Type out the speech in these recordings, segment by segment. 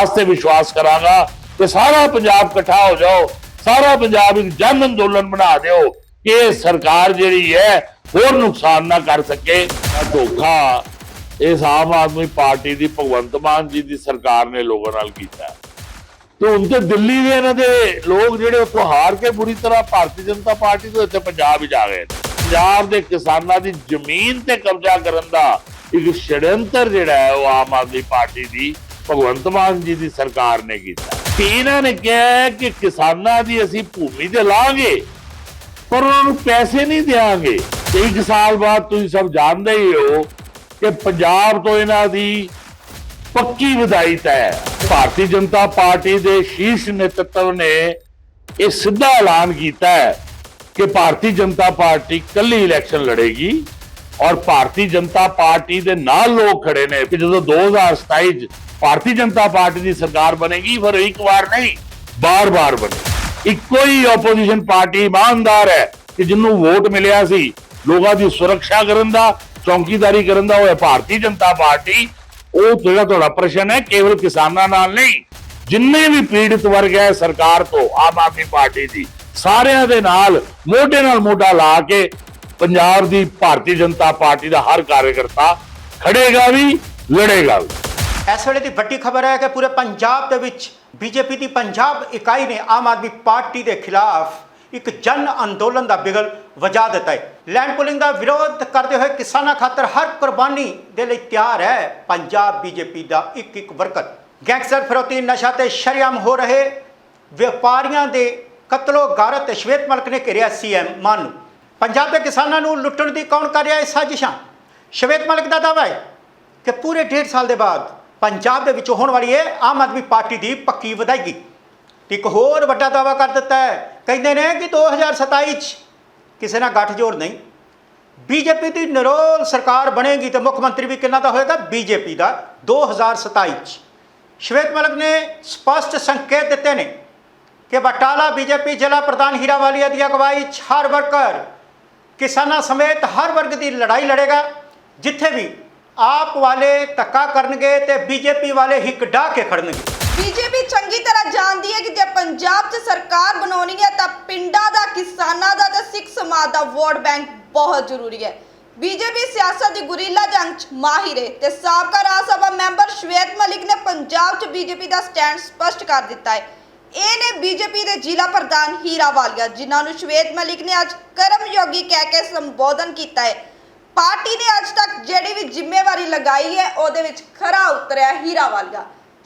ਵਿਕਾਸ ਤੇ ਵਿਸ਼ਵਾਸ ਕਰਾਂਗਾ ਕਿ ਸਾਰਾ ਪੰਜਾਬ ਇਕੱਠਾ ਹੋ ਜਾਓ, ਸਾਰਾ ਪੰਜਾਬ ਇੱਕ ਜਨ ਅੰਦੋਲਨ ਬਣਾ ਦਿਓ ਕਿ ਇਹ ਸਰਕਾਰ ਜਿਹੜੀ ਹੈ ਹੋਰ ਨੁਕਸਾਨ ਨਾ ਕਰ ਸਕੇ ਧੋਖਾ। ਇਸ ਆਮ ਆਦਮੀ ਪਾਰਟੀ ਦੀ ਭਗਵੰਤ ਮਾਨ ਜੀ ਦੀ ਸਰਕਾਰ ਨੇ ਲੋਕਾਂ ਨਾਲ ਕੀਤਾ। ਤੇ ਹੁਣ ਤੇ ਦਿੱਲੀ ਦੇ ਇਹਨਾਂ ਦੇ ਲੋਕ ਜਿਹੜੇ ਉੱਥੋਂ ਹਾਰ ਕੇ ਬੁਰੀ ਤਰ੍ਹਾਂ ਭਾਰਤੀ ਜਨਤਾ ਪਾਰਟੀ ਤੋਂ ਇੱਥੇ ਪੰਜਾਬ ਵਿੱਚ ਆ ਗਏ ਪੰਜਾਬ ਦੇ ਕਿਸਾਨਾਂ ਦੀ ਜ਼ਮੀਨ ਤੇ ਕਬਜ਼ਾ ਕਰਨ ਦਾ ਇੱਕ ਛੜਯੰਤਰ ਜਿਹੜਾ ਹੈ ਉਹ ਆਮ ਆਦਮੀ ਪਾਰਟੀ ਦੀ ਭਗਵੰਤ ਮਾਨ ਜੀ ਦੀ ਸਰਕਾਰ ਨੇ ਕੀਤਾ। ਕਿ ਇਹਨਾਂ ਨੇ ਕਿਹਾ ਕਿ ਕਿਸਾਨਾਂ ਦੀ ਅਸੀਂ ਭੂਮੀ ਤੇ ਲਾਂਗੇ, ਪਰ ਉਹਨਾਂ ਨੂੰ ਪੈਸੇ ਨਹੀਂ ਦੇਾਂਗੇ ਇੱਕ ਸਾਲ ਬਾਅਦ ਤੁਸੀਂ ਸਭ ਜਾਣਦੇ ਹੀ ਹੋ ਕਿ ਪੰਜਾਬ ਤੋਂ ਇਹਨਾਂ ਦੀ ਪੱਕੀ ਵਿਦਾਈ ਤੈਅ ਭਾਰਤੀ ਜਨਤਾ ਪਾਰਟੀ ਦੇ ਸ਼ੀਰਸ਼ ਨੇਤਰਤਵ ਨੇ ਇਹ ਸਿੱਧਾ ਐਲਾਨ ਕੀਤਾ ਹੈ ਕਿ ਭਾਰਤੀ ਜਨਤਾ ਪਾਰਟੀ ਕੱਲੀ ਇਲੈਕਸ਼ਨ ਲੜੇਗੀ ਔਰ ਭਾਰਤੀ ਜਨਤਾ ਪਾਰਟੀ ਦੇ ਨਾਲ ਲੋਕ ਖੜੇ ਨੇ ਕਿ ਜਦੋਂ 2027 ਚ ਭਾਰਤੀ ਜਨਤਾ ਪਾਰਟੀ ਦੀ ਸਰਕਾਰ ਬਣੇਗੀ, ਫਿਰ ਇੱਕ ਵਾਰ ਨਹੀਂ, ਬਾਰ-ਬਾਰ ਬਣੇ। ਇੱਕੋ ਹੀ ਆਪੋਜੀਸ਼ਨ ਪਾਰਟੀ ਇਮਾਨਦਾਰ ਹੈ ਕਿ ਜਿਹਨੂੰ ਵੋਟ ਮਿਲਿਆ ਸੀ, ਲੋਕਾਂ ਦੀ ਸੁਰੱਖਿਆ ਕਰਨ ਦਾ, ਚੌਕੀਦਾਰੀ ਕਰਨ ਦਾ ਉਹ ਹੈ ਭਾਰਤੀ ਜਨਤਾ ਪਾਰਟੀ। ਉਹ ਜਿਹੜਾ ਤੁਹਾਡਾ ਪ੍ਰਸ਼ਨ ਹੈ, ਕੇਵਲ ਕਿਸਾਨਾਂ ਨਾਲ ਨਹੀਂ, ਜਿੰਨੇ ਵੀ ਪੀੜਿਤ ਵਰਗ ਹੈ ਸਰਕਾਰ ਤੋਂ, ਆਮ ਆਦਮੀ ਪਾਰਟੀ ਦੀ, ਸਾਰਿਆਂ ਦੇ ਨਾਲ, ਮੋਢੇ ਨਾਲ ਮੋਢਾ ਲਾ ਕੇ ਪੰਜਾਬ ਦੀ ਭਾਰਤੀ ਜਨਤਾ ਪਾਰਟੀ ਦਾ ਹਰ ਕਾਰਜਕਰਤਾ ਖੜੇਗਾ ਵੀ, ਲੜੇਗਾ ਵੀ। ਇਸ ਵੇਲੇ ਦੀ ਵੱਡੀ ਖਬਰ ਹੈ ਕਿ ਪੂਰੇ ਪੰਜਾਬ ਦੇ ਵਿੱਚ ਬੀਜੇਪੀ ਦੀ ਪੰਜਾਬ ਇਕਾਈ ਨੇ ਆਮ ਆਦਮੀ ਪਾਰਟੀ ਦੇ ਖਿਲਾਫ ਇੱਕ ਜਨ ਅੰਦੋਲਨ ਦਾ ਬਿਗਲ ਵਜਾ ਦਿੱਤਾ ਹੈ। ਲੈਂਡ ਪੁਲਿੰਗ ਦਾ ਵਿਰੋਧ ਕਰਦੇ ਹੋਏ ਕਿਸਾਨਾਂ ਖਾਤਰ ਹਰ ਕੁਰਬਾਨੀ ਦੇ ਲਈ ਤਿਆਰ ਹੈ ਪੰਜਾਬ ਬੀਜੇਪੀ ਦਾ ਇੱਕ ਇੱਕ ਵਰਕਰ। ਗੈਂਗਸਟਰ ਫਿਰੋਤੀ ਨਸ਼ਾ ਤੇ ਸ਼ਰਿਆਮ ਹੋ ਰਹੇ ਵਪਾਰੀਆਂ ਦੇ ਕਤਲੋ ਗਾਰਤ ਤੇ ਸ਼ਵੇਤ ਮਲਕ ਨੇ ਘੇਰਿਆ ਸੀਐਮ ਮਾਨ ਨੂੰ। ਪੰਜਾਬ ਦੇ ਕਿਸਾਨਾਂ ਨੂੰ ਲੁੱਟਣ ਦੀ ਕੌਣ ਕਰ ਰਿਹਾ ਹੈ ਸਾਜ਼ਿਸ਼ਾਂ? ਸ਼ਵੇਤ ਮਲਕ ਦਾ ਦਾਅਵਾ ਹੈ ਕਿ ਪੂਰੇ ਡੇਢ ਸਾਲ ਦੇ ਬਾਅਦ ਪੰਜਾਬ ਦੇ ਵਿੱਚ ਹੋਣ ਵਾਲੀ ਹੈ ਆਮ ਆਦਮੀ ਪਾਰਟੀ ਦੀ ਪੱਕੀ ਵਧਾਈਗੀ ਤੇ ਇੱਕ ਹੋਰ ਵੱਡਾ ਦਾਅਵਾ ਕਰ ਦਿੱਤਾ ਹੈ। ਕਹਿੰਦੇ ਨੇ ਕਿ 2027 ਚ ਕਿਸੇ ਨਾਲ ਗੱਠਜੋੜ ਨਹੀਂ। ਬੀਜੇਪੀ ਦੀ ਨਿਰੋਲ ਸਰਕਾਰ ਬਣੇਗੀ ਤੇ ਮੁੱਖ ਮੰਤਰੀ ਵੀ ਕਿੰਨਾ ਦਾ ਹੋਏਗਾ? ਬੀਜੇਪੀ ਦਾ। 2027 ਚ। ਸ਼ਵੇਤ ਮਲਕ ਨੇ ਸਪਸ਼ਟ ਸੰਕੇਤ ਦਿੱਤੇ ਨੇ ਕਿ ਬਟਾਲਾ ਬੀਜੇਪੀ ਜ਼ਿਲ੍ਹਾ ਪ੍ਰਧਾਨ ਹੀਰਾਵਾਲੀਆ ਦੀ ਅਗਵਾਈ 'ਚ ਹਰ ਵਰਕਰ ਕਿਸਾਨਾਂ ਸਮੇਤ ਹਰ ਵਰਗ ਦੀ ਲੜਾਈ ਲੜੇਗਾ, ਜਿੱਥੇ ਵੀ ਆਪ ਵਾਲੇ ਧੱਕਾ ਕਰਨਗੇ ਤੇ ਬੀਜੇਪੀ ਵਾਲੇ ਹਿੱਕ ਕੇ ਖੜਨਗੇ। ਬੀਜੇਪੀ ਚੰਗੀ ਤਰ੍ਹਾਂ ਜਾਣਦੀ ਹੈ ਕਿ ਜੇ ਪੰਜਾਬ 'ਚ ਸਰਕਾਰ ਬਣਾਉਣੀ ਹੈ ਤਾਂ ਪਿੰਡਾਂ ਦਾ, ਕਿਸਾਨਾਂ ਦਾ ਤੇ ਸਿੱਖ ਸਮਾਜ ਦਾ ਵੋਟ ਬੈਂਕ ਬਹੁਤ ਜ਼ਰੂਰੀ ਹੈ। ਬੀਜੇਪੀ ਸਿਆਸਤ ਦੀ ਗੁਰੀਲਾ ਜੰਗ 'ਚ ਮਾਹਿਰ ਹੈ ਤੇ ਸਾਬਕਾ ਰਾਜ ਸਭਾ ਮੈਂਬਰ ਸ਼ਵੇਤ ਮਲਿਕ ਨੇ ਪੰਜਾਬ 'ਚ ਬੀਜੇਪੀ ਦਾ ਸਟੈਂਡ ਸਪਸ਼ਟ ਕਰ ਦਿੱਤਾ ਹੈ। ਇਹ ਨੇ ਬੀਜੇਪੀ ਦੇ ਜ਼ਿਲ੍ਹਾ ਪ੍ਰਧਾਨ ਹੀਰਾ ਵਾਲੀਆ, ਜਿਨ੍ਹਾਂ ਨੂੰ ਸ਼ਵੇਤ ਮਲਿਕ ਨੇ ਅੱਜ ਕਰਮਯੋਗੀ ਕਹਿ ਕੇ ਸੰਬੋਧਨ ਕੀਤਾ ਹੈ। ਪਾਰਟੀ ਨੇ ਅੱਜ ਤੱਕ ਜਿਹੜੀ ਵੀ ਜ਼ਿੰਮੇਵਾਰੀ ਲਗਾਈ ਹੈ, ਉਹਦੇ ਵਿੱਚ ਖਰਾ ਉਤਰਿਆ ਹੀਰਾ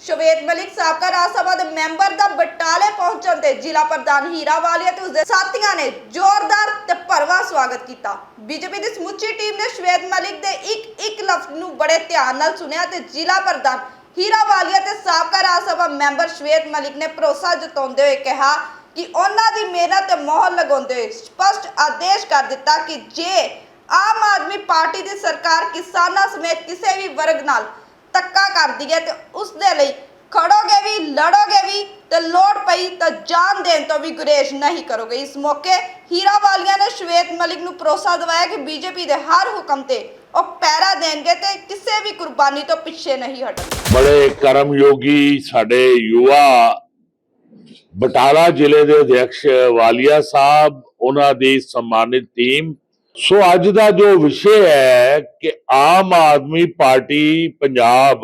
ਸ਼ਵੇਤ ਮਲਿਕ ਸਾਬਕਾ ਰਾਜ ਸਭਾ ਦੇ ਮੈਂਬਰ ਦਾ ਬਟਾਲੇ ਪਹੁੰਚਣ ਤੇ ਜ਼ਿਲ੍ਹਾ ਪ੍ਰਧਾਨ ਹੀਰਾ ਤੇ ਉਸਦੇ ਸਾਥੀਆਂ ਨੇ ਜ਼ੋਰਦਾਰ ਤੇ ਭਰਵਾ ਸਵਾਗਤ ਕੀਤਾ। ਬੀਜੇਪੀ ਦੀ ਸਮੁੱਚੀ ਟੀਮ ਨੇ ਸ਼ਵੇਤ ਮਲਿਕ ਦੇ ਇੱਕ ਇੱਕ ਲਫ਼ਜ਼ ਨੂੰ ਬੜੇ ਧਿਆਨ ਨਾਲ ਸੁਣਿਆ ਤੇ ਜ਼ਿਲ੍ਹਾ ਪ੍ਰਧਾਨ ਹੀਰਾਵਾਲੀਆ ਤੇ ਸਾਬਕਾ ਰਾਜ ਸਭਾ ਮੈਂਬਰ ਸ਼ਵੇਤ ਮਲਿਕ ਨੇ ਭਰੋਸਾ ਜਤਾਉਂਦੇ ਹੋਏ ਕਿਹਾ ਕਿ ਉਹਨਾਂ ਦੀ ਮਿਹਨਤ ਤੇ ਮੋਹਰ ਲਗਾਉਂਦੇ ਹੋਏ ਸਪਸ਼ਟ ਆਦੇਸ਼ ਕਰ ਦਿੱਤਾ ਕਿ ਜੇ ਆਮ ਆਦਮੀ ਪਾਰਟੀ ਦੀ ਸਰਕਾਰ ਕਿਸਾਨਾਂ ਸਮੇਤ ਕਿਸੇ ਵੀ ਵਰਗ ਨਾਲ ਧੱਕਾ ਕਰਦੀ ਹੈ ਤੇ ਉਸ ਦੇ ਲਈ ਖੜੋਗੇ ਵੀ, ਲੜੋਗੇ ਵੀ ਤੇ ਲੋੜ ਪਈ ਤਾਂ ਜਾਨ ਦੇਣ ਤੋਂ ਵੀ ਗੁਰੇਜ਼ ਨਹੀਂ ਕਰੋਗੇ। ਇਸ ਮੌਕੇ ਹੀਰਾ ਵਾਲੀਆ ਨੇ ਸ਼ਵੇਤ ਮਲਿਕ ਨੂੰ ਭਰੋਸਾ ਦਿਵਾਇਆ ਕਿ ਬੀਜੇਪੀ ਦੇ ਹਰ ਹੁਕਮ ਤੇ ਉਹ ਪੈਰਾ ਦੇਣਗੇ ਤੇ ਕਿਸੇ ਵੀ ਕੁਰਬਾਨੀ ਤੋਂ ਪਿੱਛੇ ਨਹੀਂ ਹਟਣਗੇ। ਬੜੇ ਕਰਮਯੋਗੀ ਸਾਡੇ ਯੁਵਾ ਬਟਾਲਾ ਜ਼ਿਲ੍ਹੇ ਦੇ ਅਧਿਕਸ਼ ਵਾਲੀਆ ਸਾਹਿਬ, ਉਹਨਾਂ ਦੀ ਸਨਮਾਨਿਤ ਟੀਮ ਸੋ ਅੱਜ ਦਾ ਜੋ ਵਿਸ਼ੇ ਹੈ ਕਿ ਆਮ ਆਦਮੀ ਪਾਰਟੀ ਪੰਜਾਬ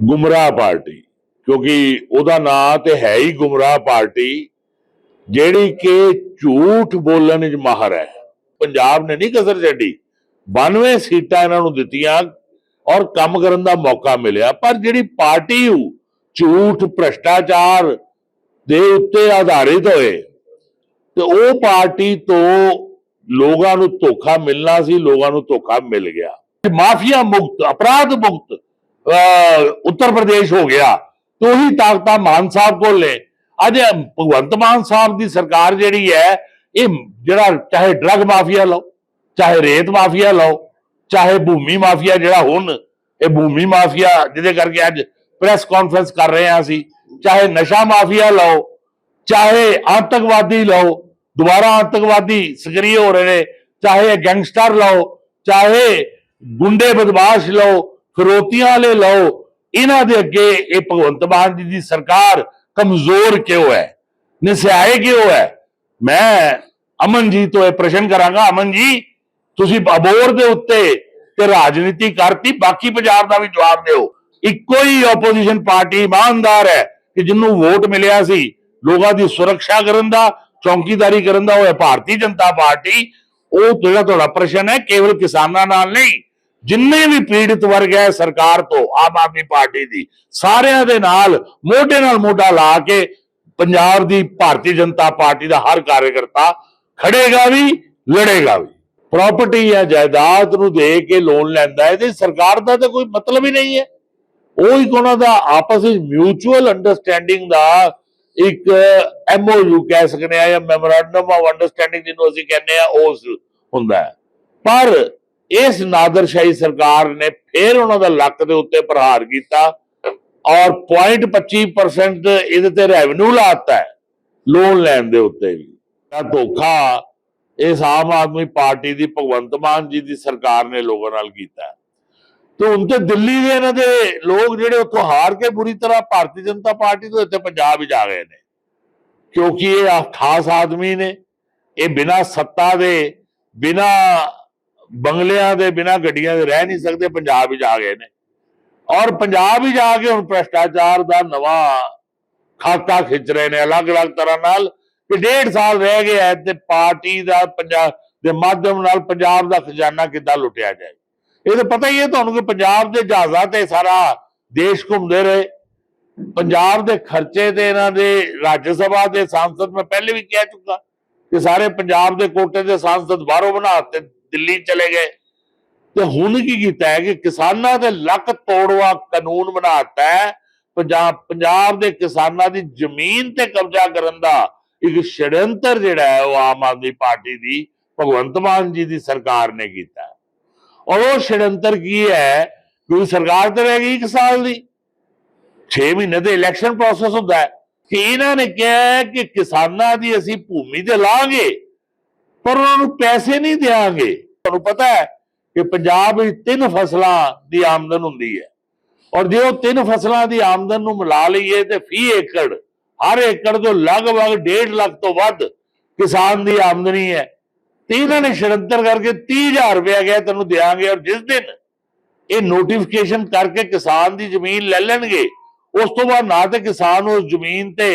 ਗੁੰਮਰਾਹ ਪਾਰਟੀ, ਕਿਉਂਕਿ ਉਹਦਾ ਨਾਂ ਤੇ ਹੈ ਹੀ ਗੁੰਮਰਾਹ ਪਾਰਟੀ, ਜਿਹੜੀ ਕਿ ਝੂਠ ਬੋਲਣ ਵਿੱਚ ਮਾਹਰ ਹੈ। ਪੰਜਾਬ ਨੇ ਨਹੀਂ ਕਸਰ ਛੱਡੀ 92 ਸੀਟਾਂ ਇਹਨਾਂ ਨੂੰ ਦਿੱਤੀਆਂ ਔਰ ਕੰਮ ਕਰਨ ਦਾ ਮੌਕਾ ਮਿਲਿਆ, ਪਰ ਜਿਹੜੀ ਪਾਰਟੀ ਝੂਠ ਭ੍ਰਸ਼ਟਾਚਾਰ ਦੇ ਉੱਤੇ ਆਧਾਰਿਤ ਹੋਏ, ਤੇ ਉਹ ਪਾਰਟੀ ਤੋਂ ਲੋਕਾਂ ਨੂੰ ਧੋਖਾ ਮਿਲਣਾ ਸੀ, ਲੋਕਾਂ ਨੂੰ ਧੋਖਾ ਮਿਲ ਗਿਆ। ਮਾਫੀਆ ਮੁਕਤ, ਅਪਰਾਧ ਮੁਕਤ ਉੱਤਰ ਪ੍ਰਦੇਸ਼ ਹੋ ਗਿਆ। ਤੇ ਉਹੀ ਤਾਕਤਾਂ ਮਾਨ ਸਾਹਿਬ ਕੋਲ ਨੇ। ਅੱਜ ਭਗਵੰਤ ਮਾਨ ਸਾਹਿਬ ਦੀ ਸਰਕਾਰ ਜਿਹੜੀ ਹੈ, ਇਹ ਜਿਹੜਾ ਚਾਹੇ ਡਰਗ ਮਾਫੀਆ ਲਓ, ਚਾਹੇ ਰੇਤ ਮਾਫੀਆ ਲਓ, ਚਾਹੇ ਭੂਮੀ ਮਾਫੀਆ ਜਿਹੜਾ ਹੁਣ, ਇਹ ਭੂਮੀ ਮਾਫੀਆ ਜਿਹਦੇ ਕਰਕੇ ਅੱਜ ਪ੍ਰੈਸ ਕਾਨਫਰੰਸ ਕਰ ਰਹੇ ਹਾਂ ਅਸੀਂ, ਚਾਹੇ ਨਸ਼ਾ ਮਾਫੀਆ ਲਓ, ਚਾਹੇ ਆਤੰਕਵਾਦੀ ਲਓ ਦੁਬਾਰਾ ਆਤੰਕਵਾਦੀ ਸਕਰੀਏ ਹੋ ਰਹੇ ਨੇ, ਚਾਹੇ ਗੈਂਗਸਟਰ ਲਓ, ਚਾਹੇ ਗੁੰਡੇ ਬਦਮਾਸ਼ ਲਓ ਫਿਰੋਤੀਆਂ ਵਾਲੇ ਲਓ, ਇਹਨਾਂ ਦੇ ਅੱਗੇ ਇਹ ਭਗਵੰਤ ਮਾਨ ਜੀ ਦੀ ਸਰਕਾਰ ਕਮਜ਼ੋਰ ਕਿਉਂ ਹੈ? ਨਿਸਿਆਏ ਕਿਉਂ ਹੈ? ਮੈਂ ਅਮਨ ਜੀ ਤੋਂ ਇਹ ਪ੍ਰਸ਼ਨ ਕਰਾਂਗਾ, ਅਮਨ ਜੀ, ਤੁਸੀਂ ਅਬੋਰ ਦੇ ਉੱਤੇ ਤੇ ਰਾਜਨੀਤੀ ਕਰਤੀ, ਬਾਕੀ ਪੰਜਾਬ ਦਾ ਵੀ ਜਵਾਬ ਦਿਓ। ਇੱਕੋ ਹੀ ਆਪੋਜੀਸ਼ਨ ਪਾਰਟੀ ਇਮਾਨਦਾਰ ਹੈ ਕਿ ਜਿਹਨੂੰ ਵੋਟ ਮਿਲਿਆ ਸੀ, ਲੋਕਾਂ ਦੀ ਸੁਰੱਖਿਆ ਕਰਨ ਦਾ ਚੌਕੀਦਾਰੀ ਕਰਨ ਦਾ ਹੋਇਆ, ਭਾਰਤੀ ਜਨਤਾ ਪਾਰਟੀ, ਉਹ ਜਿਹੜਾ ਤੁਹਾਡਾ ਪ੍ਰਸ਼ਨ ਹੈ, ਕੇਵਲ ਕਿਸਾਨਾਂ ਨਾਲ ਨਹੀਂ, ਜਿੰਨੇ ਵੀ ਪੀੜਿਤ ਵਰਗ ਹੈ ਸਰਕਾਰ ਤੋਂ, ਆਮ ਆਦਮੀ ਪਾਰਟੀ ਦੀ, ਸਾਰਿਆਂ ਦੇ ਨਾਲ, ਮੋਢੇ ਨਾਲ ਮੋਢਾ ਲਾ ਕੇ, ਪੰਜਾਬ ਦੀ ਭਾਰਤੀ ਜਨਤਾ ਪਾਰਟੀ ਦਾ ਹਰ ਕਾਰਜਕਰਤਾ ਖੜੇਗਾ ਵੀ, ਲੜੇਗਾ ਵੀ। ਪ੍ਰਾਪਰਟੀ ਜਾਂ ਜਾਇਦਾਦ ਨੂੰ ਦੇ ਕੇ ਲੋਨ ਲੈਂਦਾ ਇਹਦੇ ਸਰਕਾਰ ਦਾ ਤਾਂ ਕੋਈ ਮਤਲਬ ਹੀ ਨਹੀਂ ਹੈ। ਉਹ ਇੱਕ ਉਹਨਾਂ ਦਾ ਆਪਸ ਵਿੱਚ ਮਿਊਚੁਅਲ ਅੰਡਰਸਟੈਂਡਿੰਗ ਦਾ ਇੱਕ ਐਮਓਯੂ ਕਹਿ ਸਕਦੇ ਆ ਜਾਂ ਮੈਮੋਰੈਂਡਮ ਆਫ ਅੰਡਰਸਟੈਂਡਿੰਗ ਜਿਹਨੂੰ ਅਸੀਂ ਕਹਿੰਦੇ ਆ ਉਸ ਹੁੰਦਾ ਪਰ ਇਸ ਨਾਦਰਸ਼ਾਹੀ ਸਰਕਾਰ ਨੇ ਫਿਰ ਉਹਨਾਂ ਦਾ ਲੱਕ ਦੇ ਉੱਤੇ ਪ੍ਰਹਾਰ ਕੀਤਾ ਔਰ 0.25% ਇਹਦੇ ਤੇ ਰੈਵਨਿਊ ਲਾਤਾ ਹੈ ਲੋਨ ਲੈਣ ਦੇ ਉੱਤੇ ਵੀ। ਇਹ ਧੋਖਾ ਇਸ ਆਮ ਆਦਮੀ ਪਾਰਟੀ ਦੀ ਭਗਵੰਤ ਮਾਨ ਜੀ ਦੀ ਸਰਕਾਰ ਨੇ ਲੋਕਾਂ ਨਾਲ ਕੀਤਾ ਹੈ। ਤੇ ਹੁਣ ਤੇ ਦਿੱਲੀ ਦੇ ਇਹਨਾਂ ਦੇ ਲੋਕ ਜਿਹੜੇ ਉੱਥੋਂ ਹਾਰ ਕੇ ਬੁਰੀ ਤਰ੍ਹਾਂ ਭਾਰਤੀ ਜਨਤਾ ਪਾਰਟੀ ਤੋਂ ਇੱਥੇ ਪੰਜਾਬ ਵਿੱਚ ਆ ਗਏ ਨੇ ਕਿਉਂਕਿ ਇਹ ਖਾਸ ਆਦਮੀ ਨੇ, ਇਹ ਬਿਨਾਂ ਸੱਤਾ ਦੇ, ਬਿਨਾ ਬੰਗਲਿਆਂ ਦੇ, ਬਿਨਾ ਗੱਡੀਆਂ ਦੇ ਰਹਿ ਨਹੀਂ ਸਕਦੇ, ਪੰਜਾਬ ਵਿੱਚ ਆ ਗਏ ਨੇ ਔਰ ਪੰਜਾਬ ਵਿੱਚ ਆ ਕੇ ਹੁਣ ਭ੍ਰਿਸ਼ਟਾਚਾਰ ਦਾ ਨਵਾਂ ਖਾਤਾ ਖਿੱਚ ਰਹੇ ਨੇ ਅਲੱਗ-ਅਲੱਗ ਤਰ੍ਹਾਂ ਨਾਲ ਕਿ ਡੇਢ ਸਾਲ ਰਹਿ ਗਿਆ ਤੇ ਪਾਰਟੀ ਦਾ ਪੰਜਾਬ ਦੇ ਮਾਧਿਅਮ ਨਾਲ ਪੰਜਾਬ ਦਾ ਖਜ਼ਾਨਾ ਕਿੱਦਾਂ ਲੁੱਟਿਆ ਜਾਏ ਇਹ ਤਾਂ ਪਤਾ ਹੀ ਹੈ ਤੁਹਾਨੂੰ ਕਿ ਪੰਜਾਬ ਦੇ ਜਹਾਜ਼ਾਂ ਤੇ ਸਾਰਾ ਦੇਸ਼ ਘੁੰਮਦੇ ਰਹੇ। ਪੰਜਾਬ ਦੇ ਖਰਚੇ ਤੇ ਇਹਨਾਂ ਦੇ, ਰਾਜ ਸਭਾ ਦੇ ਸਾਂਸਦ ਮੈਂ ਪਹਿਲੇ ਵੀ ਕਹਿ ਚੁੱਕਾ ਕਿ ਸਾਰੇ ਪੰਜਾਬ ਦੇ ਕੋਟੇ ਦੇ ਸਾਂਸਦ ਬਾਹਰੋਂ ਬਣਾ ਤੇ ਦਿੱਲੀ ਚਲੇ ਗਏ। ਤੇ ਹੁਣ ਕੀ ਕੀਤਾ ਹੈ ਕਿ ਕਿਸਾਨਾਂ ਦੇ ਲੱਕ ਤੋੜਵਾ ਕਾਨੂੰਨ ਬਣਾਤਾ ਹੈ। ਪੰਜਾਬ ਪੰਜਾਬ ਦੇ ਕਿਸਾਨਾਂ ਦੀ ਜ਼ਮੀਨ ਤੇ ਕਬਜ਼ਾ ਕਰਨ ਦਾ ਇੱਕ ਛੜਯੰਤਰ ਜਿਹੜਾ ਹੈ ਉਹ ਆਮ ਆਦਮੀ ਪਾਰਟੀ ਦੀ ਭਗਵੰਤ ਮਾਨ ਜੀ ਦੀ ਸਰਕਾਰ ਨੇ ਕੀਤਾ ਔਰ ਉਹ ਛੜਯੰਤਰ ਕੀ ਹੈ? ਕਿਉਂਕਿ ਸਰਕਾਰ ਤੇ ਰਹਿ ਗਈ ਇੱਕ ਸਾਲ ਦੀ। 6 ਮਹੀਨੇ ਦੇ ਇਲੈਕਸ਼ਨ ਪ੍ਰੋਸੈਸ ਹੁੰਦਾ ਹੈ। ਕਿ ਇਹਨਾਂ ਨੇ ਕਿਹਾ ਕਿ ਕਿਸਾਨਾਂ ਦੀ ਅਸੀਂ ਭੂਮੀ ਤੇ ਲਾਂਗੇ, ਪਰ ਉਹਨਾਂ ਨੂੰ ਪੈਸੇ ਨਹੀਂ ਦੇਾਂਗੇ ਤੁਹਾਨੂੰ ਪਤਾ ਹੈ ਕਿ ਪੰਜਾਬ ਵਿੱਚ ਤਿੰਨ ਫਸਲਾਂ ਦੀ ਆਮਦਨ ਹੁੰਦੀ ਹੈ। ਔਰ ਜੇ ਉਹ ਤਿੰਨ ਫਸਲਾਂ ਦੀ ਆਮਦਨ ਨੂੰ ਮਿਲਾ ਲਈਏ ਤੇ ਫੀ ਏਕੜ, ਹਰ ਏਕੜ ਤੋਂ ਲਗਭਗ 1.5 ਲੱਖ ਤੋਂ ਵੱਧ ਕਿਸਾਨ ਦੀ ਆਮਦਨੀ ਹੈ। ਤੇ ਇਹਨਾਂ ਨੇ ਸ਼ਰੰਤਰ ਕਰਕੇ 30000 ਰੁਪਇਆ ਗਿਆ ਤੈਨੂੰ ਦੇਾਂਗੇ ਔਰ ਜਿਸ ਦਿਨ ਇਹ ਨੋਟੀਫਿਕੇਸ਼ਨ ਕਰਕੇ ਕਿਸਾਨ ਦੀ ਜ਼ਮੀਨ ਲੈ ਲੈਣਗੇ, ਉਸ ਤੋਂ ਬਾਅਦ ਨਾ ਤੇ ਕਿਸਾਨ ਉਸ ਜ਼ਮੀਨ ਤੇ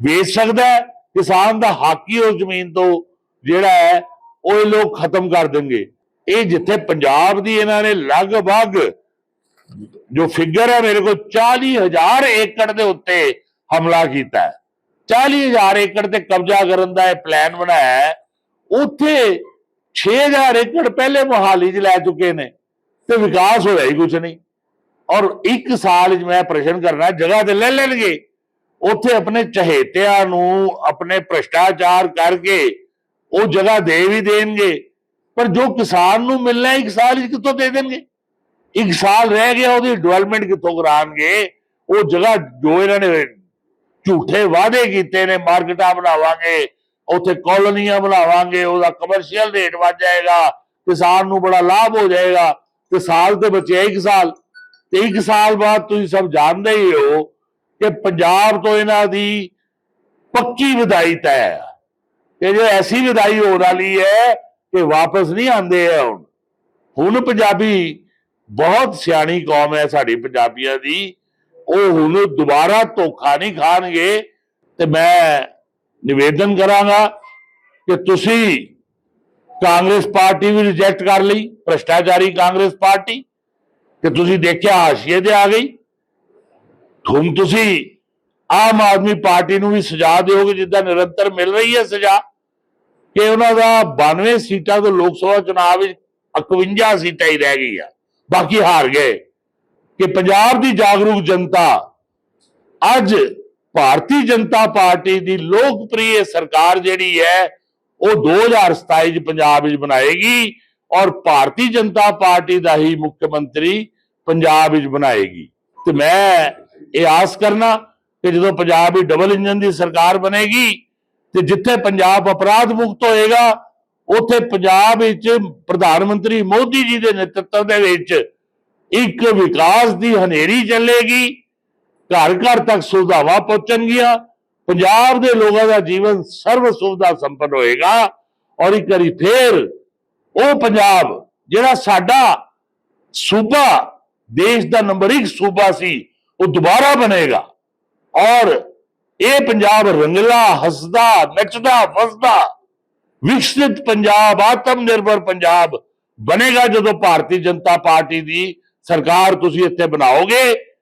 ਵੇਚ ਸਕਦਾ ਹੈ, ਕਿਸਾਨ ਦਾ ਹੱਕ ਹੀ ਉਸ ਜ਼ਮੀਨ ਤੋਂ ਜਿਹੜਾ ਹੈ, ਉਹ ਇਹ ਲੋਕ ਖਤਮ ਕਰ ਦੇਣਗੇ। ਇਹ ਜਿੱਥੇ ਪੰਜਾਬ ਦੀ ਇਹਨਾਂ ਨੇ ਲਗਭਗ ਜੋ ਫਿਗਰ ਹੈ, ਮੇਰੇ ਕੋਲ 40000 ਏਕੜ ਦੇ ਉੱਤੇ ਹਮਲਾ ਕੀਤਾ ਹੈ। 40000 ਏਕੜ ਤੇ ਕਬਜ਼ਾ ਕਰਨ ਦਾ ਇਹ ਪਲਾਨ ਬਣਾਇਆ ਹੈ। ਉੱਥੇ 6000 ਏਕੜ ਪਹਿਲੇ ਮੋਹਾਲੀ 'ਚ ਲੈ ਚੁੱਕੇ ਨੇ ਤੇ ਵਿਕਾਸ ਹੋਇਆ ਹੀ ਕੁਝ ਨਹੀਂ। ਔਰ ਇੱਕ ਸਾਲ 'ਚ ਮੈਂ ਪ੍ਰਸ਼ਨ ਕਰਨਾ, ਜਗ੍ਹਾ ਤੇ ਲੈ ਲੈਣਗੇ। ਉੱਥੇ ਆਪਣੇ ਚਹੇਤਿਆਂ ਨੂੰ ਆਪਣੇ ਭ੍ਰਸ਼ਟਾਚਾਰ ਕਰਕੇ ਉਹ ਜਗ੍ਹਾ ਦੇ ਵੀ ਦੇਣਗੇ। ਪਰ ਜੋ ਕਿਸਾਨ ਨੂੰ ਮਿਲਣਾ ਇੱਕ ਸਾਲ 'ਚ ਕਿੱਥੋਂ ਦੇ ਦੇਣਗੇ? ਇੱਕ ਸਾਲ ਰਹਿ ਗਿਆ, ਉਹਦੀ ਡਿਵੈਲਪਮੈਂਟ ਕਿੱਥੋਂ ਕਰਾਣਗੇ ਉਹ ਜਗ੍ਹਾ ਜੋ ਇਹਨਾਂ ਨੇ ਝੂਠੇ ਵਾਅਦੇ ਕੀਤੇ ਨੇ, ਮਾਰਕੀਟਾਂ ਬਣਾਵਾਂਗੇ ਉੱਥੇ ਕਲੋਨੀਆਂ ਬਣਾਵਾਂਗੇ, ਉਹਦਾ ਕਮਰਸ਼ੀਅਲ ਰੇਟ ਵੱਧ ਜਾਏਗਾ, ਕਿਸਾਨ ਨੂੰ ਬੜਾ ਲਾਭ ਹੋ ਜਾਏਗਾ, ਤੇ ਸਾਲ ਤੇ ਬਚਿਆ ਇੱਕ ਸਾਲ। ਤੇ ਇੱਕ ਸਾਲ ਬਾਅਦ ਤੁਸੀਂ ਸਭ ਜਾਣਦੇ ਹੀ ਹੋ ਕਿ ਪੰਜਾਬ ਤੋਂ ਇਹਨਾਂ ਦੀ ਪੱਕੀ ਵਿਦਾਈ ਤੈਅ ਹੈ। ਕਿ ਜੋ ਐਸੀ ਵਿਦਾਈ ਹੋਣ ਵਾਲੀ ਹੈ ਕਿ ਵਾਪਸ ਨਹੀਂ ਆਉਂਦੇ ਹੈ ਹੁਣ। ਹੁਣ ਪੰਜਾਬੀ ਬਹੁਤ ਸਿਆਣੀ ਕੌਮ ਹੈ ਸਾਡੀ ਪੰਜਾਬੀਆਂ ਦੀ। ਉਹ ਹੁਣ ਦੁਬਾਰਾ ਧੋਖਾ ਨਹੀਂ ਖਾਣਗੇ ਤੇ ਮੈਂ ਨਿਵੇਦਨ ਕਰਾਂਗਾ ਕਿ ਤੁਸੀਂ ਕਾਂਗਰਸ ਪਾਰਟੀ ਵੀ ਰਿਜੈਕਟ ਕਰ ਲਈ, ਭ੍ਰਸ਼ਟਾਚਾਰੀ ਕਾਂਗਰਸ ਪਾਰਟੀ ਕਿ ਤੁਸੀਂ ਦੇਖਿਆ ਹਾਸ਼ੀਏ ਤੇ ਆ ਗਈ। ਹੁਣ ਤੁਸੀਂ ਆਮ ਆਦਮੀ ਪਾਰਟੀ ਨੂੰ ਵੀ ਸਜ਼ਾ ਦਿਓਗੇ, ਜਿੱਦਾਂ ਨਿਰੰਤਰ ਮਿਲ ਰਹੀ ਹੈ ਸਜ਼ਾ, ਕਿ ਉਹਨਾਂ ਦਾ 92 ਸੀਟਾਂ ਤੋਂ ਲੋਕ ਸਭਾ ਚੁਣਾਵ ਵਿੱਚ 51 ਸੀਟਾਂ ਹੀ ਰਹਿ ਗਈਆਂ। ਬਾਕੀ ਹਾਰ ਗਏ। ਕਿ ਪੰਜਾਬ ਦੀ ਜਾਗਰੂਕ ਜਨਤਾ ਅੱਜ ਭਾਰਤੀ ਜਨਤਾ ਪਾਰਟੀ ਦੀ ਲੋਕਪ੍ਰਿਯ ਸਰਕਾਰ ਜਿਹੜੀ ਹੈ, ਉਹ 2027 ਚ ਪੰਜਾਬ ਵਿੱਚ ਬਣਾਏਗੀ ਔਰ ਭਾਰਤੀ ਜਨਤਾ ਪਾਰਟੀ ਦਾ ਹੀ ਮੁੱਖ ਮੰਤਰੀ ਪੰਜਾਬ ਵਿੱਚ ਬਣਾਏਗੀ। ਤੇ ਮੈਂ ਇਹ ਆਸ ਕਰਨਾ ਕਿ ਜਦੋਂ ਪੰਜਾਬ ਵਿੱਚ ਡਬਲ ਇੰਜਨ ਦੀ ਸਰਕਾਰ ਬਣੇਗੀ ਤੇ ਜਿੱਥੇ ਪੰਜਾਬ ਅਪਰਾਧ ਮੁਕਤ ਹੋਏਗਾ, ਉੱਥੇ ਪੰਜਾਬ ਵਿੱਚ ਪ੍ਰਧਾਨ ਮੰਤਰੀ ਮੋਦੀ ਜੀ ਦੇ ਨੇਤਰਤਵ ਦੇ ਵਿੱਚ ਇੱਕ ਵਿਕਾਸ ਦੀ ਹਨੇਰੀ ਚੱਲੇਗੀ। ਘਰ ਘਰ ਤੱਕ ਸੁਵਿਧਾਵਾਂ ਪਹੁੰਚਣਗੀਆਂ। ਪੰਜਾਬ ਦੇ ਲੋਕਾਂ ਦਾ ਜੀਵਨ ਸਰਵ ਸੁਵਿਧਾ ਸੰਪੰਨ ਹੋਏਗਾ ਔਰ ਇੱਕ ਵਾਰੀ ਫੇਰ ਉਹ ਪੰਜਾਬ ਜਿਹੜਾ ਸਾਡਾ ਸੂਬਾ, ਦੇਸ਼ ਦਾ ਨੰਬਰ 1 ਸੂਬਾ ਸੀ, ਉਹ ਦੁਬਾਰਾ ਬਣੇਗਾ। ਔਰ ਇਹ ਪੰਜਾਬ ਰੰਗਲਾ, ਹੱਸਦਾ, ਨੱਚਦਾ, ਵਸਦਾ, ਵਿਕਸਿਤ ਪੰਜਾਬ ਆਤਮ ਨਿਰਭਰ ਪੰਜਾਬ ਬਣੇਗਾ ਜਦੋਂ ਭਾਰਤੀ ਜਨਤਾ ਪਾਰਟੀ ਦੀ ਸਰਕਾਰ ਤੁਸੀਂ ਇੱਥੇ ਬਣਾਓਗੇ।